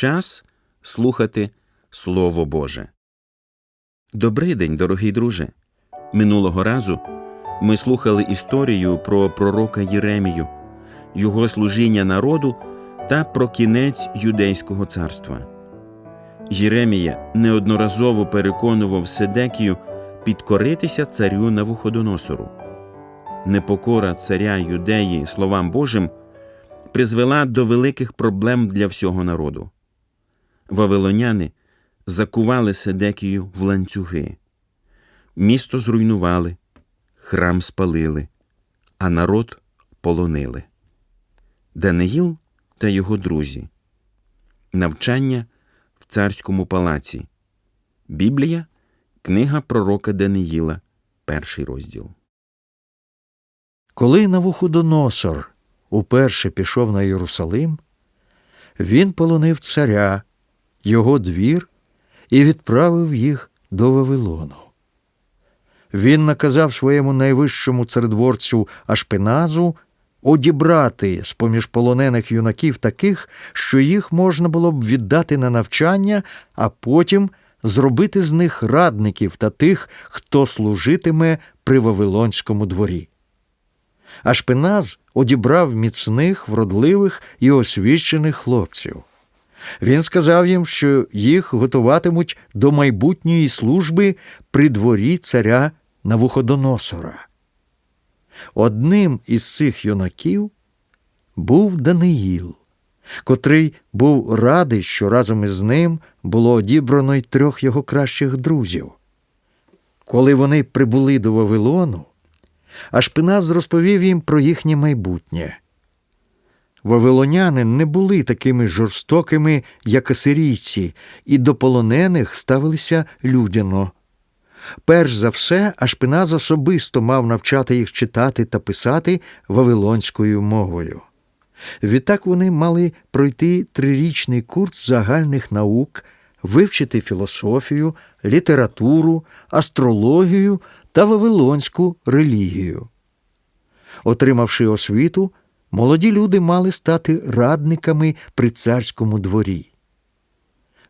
Час слухати Слово Боже. Добрий день, дорогий друже. Минулого разу ми слухали історію про пророка Єремію, його служіння народу та про кінець юдейського царства. Єремія неодноразово переконував Седекію підкоритися царю Навуходоносору. Непокора царя Юдеї словам Божим призвела до великих проблем для всього народу. Вавилоняни закували Седекію в ланцюги, місто зруйнували, храм спалили, а народ полонили. Даниїл та його друзі. Навчання в царському палаці. Біблія, книга пророка Даниїла, перший розділ. Коли Навуходоносор уперше пішов на Єрусалим, він полонив царя, його двір і відправив їх до Вавилону. Він наказав своєму найвищому царедворцю Ашпеназу одібрати з поміж полонених юнаків таких, що їх можна було б віддати на навчання, а потім зробити з них радників та тих, хто служитиме при Вавилонському дворі. Ашпеназ одібрав міцних, вродливих і освічених хлопців. Він сказав їм, що їх готуватимуть до майбутньої служби при дворі царя Навуходоносора. Одним із цих юнаків був Даниїл, котрий був радий, що разом із ним було одібрано й трьох його кращих друзів. Коли вони прибули до Вавилону, Ашпеназ розповів їм про їхнє майбутнє. Вавилоняни не були такими жорстокими, як асирійці, і до полонених ставилися людяно. Перш за все, Ашпеназ особисто мав навчати їх читати та писати вавилонською мовою. Відтак вони мали пройти трирічний курс загальних наук, вивчити філософію, літературу, астрологію та вавилонську релігію. Отримавши освіту, молоді люди мали стати радниками при царському дворі.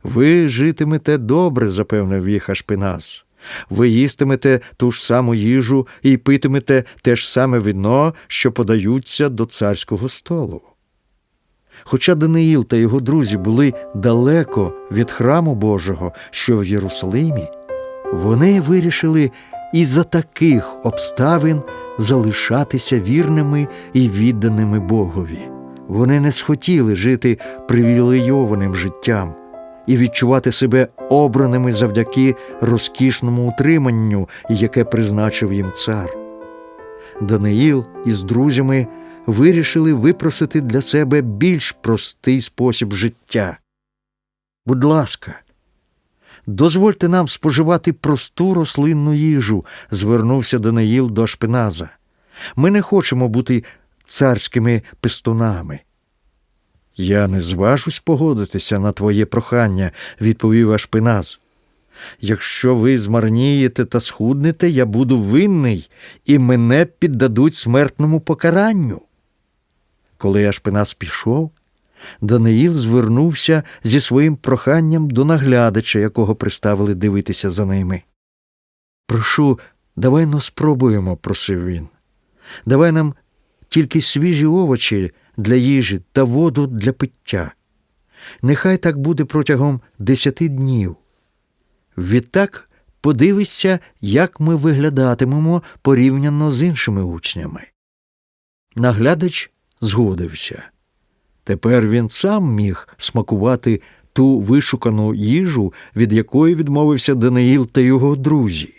Ви житимете добре, запевнив їх Ашпеназ. Ви їстимете ту ж саму їжу і питимете те ж саме вино, що подаються до царського столу. Хоча Даниїл та його друзі були далеко від храму Божого, що в Єрусалимі, вони вирішили і за таких обставин залишатися вірними і відданими Богові. Вони не схотіли жити привілейованим життям і відчувати себе обраними завдяки розкішному утриманню, яке призначив їм цар. Даниїл із друзями вирішили випросити для себе більш простий спосіб життя. Будь ласка, дозвольте нам споживати просту рослинну їжу, звернувся Даниїл до Ашпеназа. Ми не хочемо бути царськими пестунами. Я не зважусь погодитися на твоє прохання, відповів Ашпеназ. Якщо ви змарнієте та схуднете, я буду винний, і мене піддадуть смертному покаранню. Коли Ашпеназ пішов, Даниїл звернувся зі своїм проханням до наглядача, якого приставили дивитися за ними. Прошу, давай но спробуємо, просив він. Давай нам тільки свіжі овочі для їжі та воду для пиття. Нехай так буде протягом десяти днів. Відтак подивися, як ми виглядатимемо порівняно з іншими учнями. Наглядач згодився. Тепер він сам міг смакувати ту вишукану їжу, від якої відмовився Даниїл та його друзі.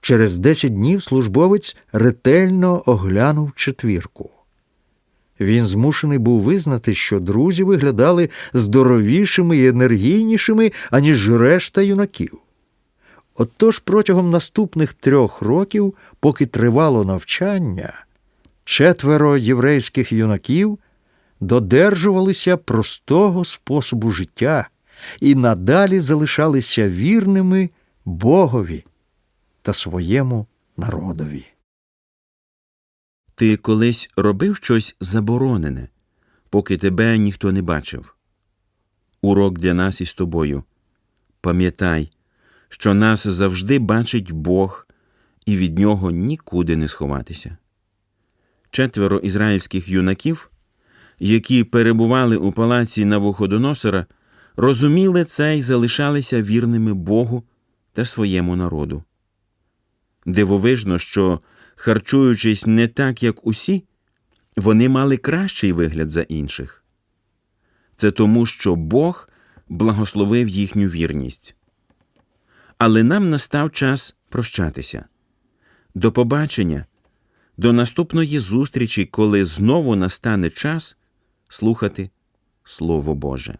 Через десять днів службовець ретельно оглянув четвірку. Він змушений був визнати, що друзі виглядали здоровішими і енергійнішими, аніж решта юнаків. Отож протягом наступних трьох років, поки тривало навчання, четверо єврейських юнаків додержувалися простого способу життя і надалі залишалися вірними Богові та своєму народові. Ти колись робив щось заборонене, поки тебе ніхто не бачив? урок для нас із тобою. Пам'ятай, що нас завжди бачить Бог, і від нього нікуди не сховатися. Четверо ізраїльських юнаків, які перебували у палаці Навуходоносора, розуміли це і залишалися вірними Богу та своєму народу. Дивовижно, що, харчуючись не так, як усі, вони мали кращий вигляд за інших. Це тому, що Бог благословив їхню вірність. Але нам настав час прощатися. До побачення, до наступної зустрічі, коли знову настане час слухати Слово Боже.